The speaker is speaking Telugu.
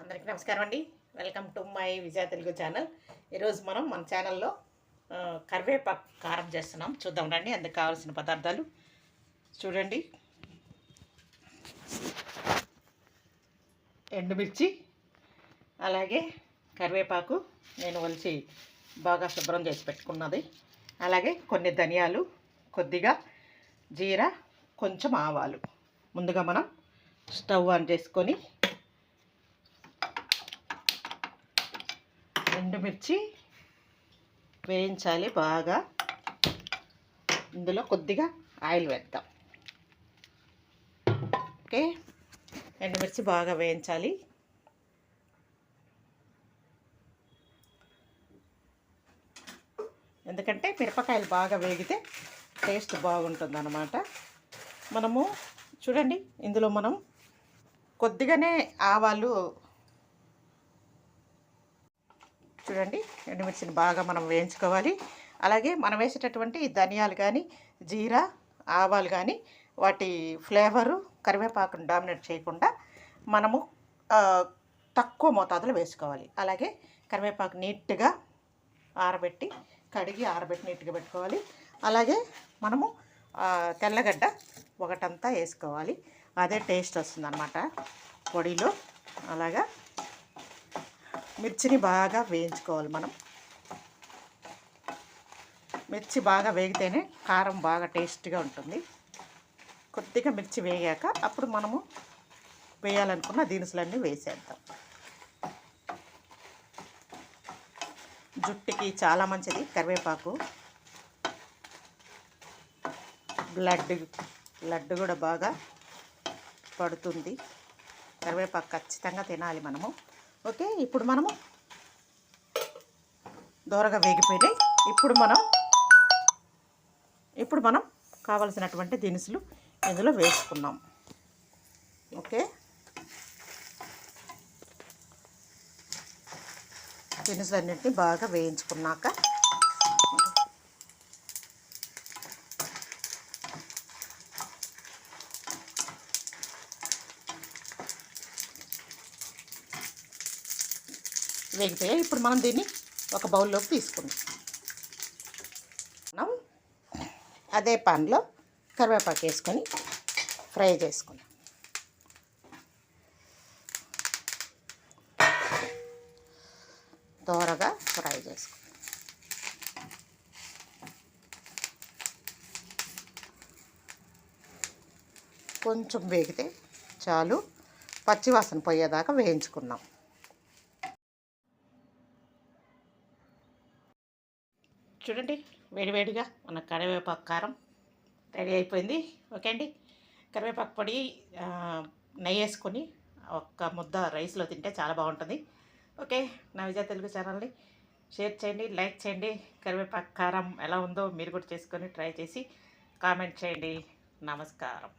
అందరికీ నమస్కారం అండి. Welcome to my Vijaya Telugu channel. ఈరోజు మనం మన ఛానల్లో కరివేపాకు కారం చేస్తున్నాం. చూద్దాం రండి అందుకు కావాల్సిన పదార్థాలు. చూడండి. ఎండుమిర్చి అలాగే కరివేపాకు నేను వలిచి బాగా శుభ్రం చేసి పెట్టుకున్నది. అలాగే కొన్ని ధనియాలు కొద్దిగా జీరా కొంచెం ఆవాలు. ముందుగా మనం స్టవ్ ఆన్ చేసుకొని ఎండుమిర్చి వేయించాలి బాగా. ఇందులో కొద్దిగా ఆయిల్ వేద్దాం. ఓకే? ఎండుమిర్చి బాగా వేయించాలి. ఎందుకంటే మిరపకాయలు బాగా వేగితే టేస్ట్ బాగుంటుంది అన్నమాట మనము చూడండి ఇందులో మనం కొద్దిగానే ఆవాలు చూడండి ఎండుమిర్చిని బాగా మనం వేయించుకోవాలి. అలాగే మనం వేసేటటువంటి ధనియాలు కానీ జీరా ఆవాలు కానీ వాటి ఫ్లేవరు కరివేపాకును డామినేట్ చేయకుండా మనము తక్కువ మోతాదులో వేసుకోవాలి. అలాగే కరివేపాకు నీట్గా ఆరబెట్టి కడిగి ఆరబెట్టి నీట్గా పెట్టుకోవాలి. అలాగే మనము తెల్లగడ్డ ఒకటంతా వేసుకోవాలి. అదే టేస్ట్ వస్తుందన్నమాట. పొడిలో అలాగా మిర్చిని బాగా వేయించుకోవాలి మనం. మిర్చి బాగా వేగితేనే కారం బాగా టేస్ట్గా ఉంటుంది. కొద్దిగా మిర్చి వేగాక అప్పుడు మనము వేయాలనుకున్న దినుసులన్నీ వేసేద్దాం. జుట్టుకి చాలా మంచిది కరివేపాకు. బ్లడ్ బ్లడ్ కూడా బాగా పడుతుంది. కరివేపాకు ఖచ్చితంగా తినాలి మనము. ఓకే ఇప్పుడు మనము దూరగా వేగిపోయినాయి. ఇప్పుడు మనం ఇప్పుడు మనం కావలసినటువంటి దినుసులు ఇందులో వేసుకున్నాం. ఓకే? దినుసులన్నింటినీ బాగా వేయించుకున్నాక వేగిపోయాయి ఇప్పుడు మనం దీన్ని ఒక బౌల్లోకి తీసుకుందాం. మనం అదే పాన్లో కరివేపాకు వేసుకొని ఫ్రై చేసుకుందాం. దోరగా ఫ్రై చేసుకుందాం. కొంచెం వేగితే చాలు. పచ్చివాసన పోయేదాకా వేయించుకున్నాం చూడండి వేడివేడిగా మన కరివేపాకు కారం రెడీ అయిపోయింది. ఓకే అండి. కరివేపాకు పొడి నెయ్యి వేసుకొని ఒక్క ముద్ద రైస్లో తింటే చాలా బాగుంటుంది. ఓకే నా విజయ తెలుగు ఛానల్ని షేర్ చేయండి లైక్ చేయండి. కరివేపాకు కారం ఎలా ఉందో మీరు కూడా చేసుకొని ట్రై చేసి కామెంట్ చేయండి. నమస్కారం.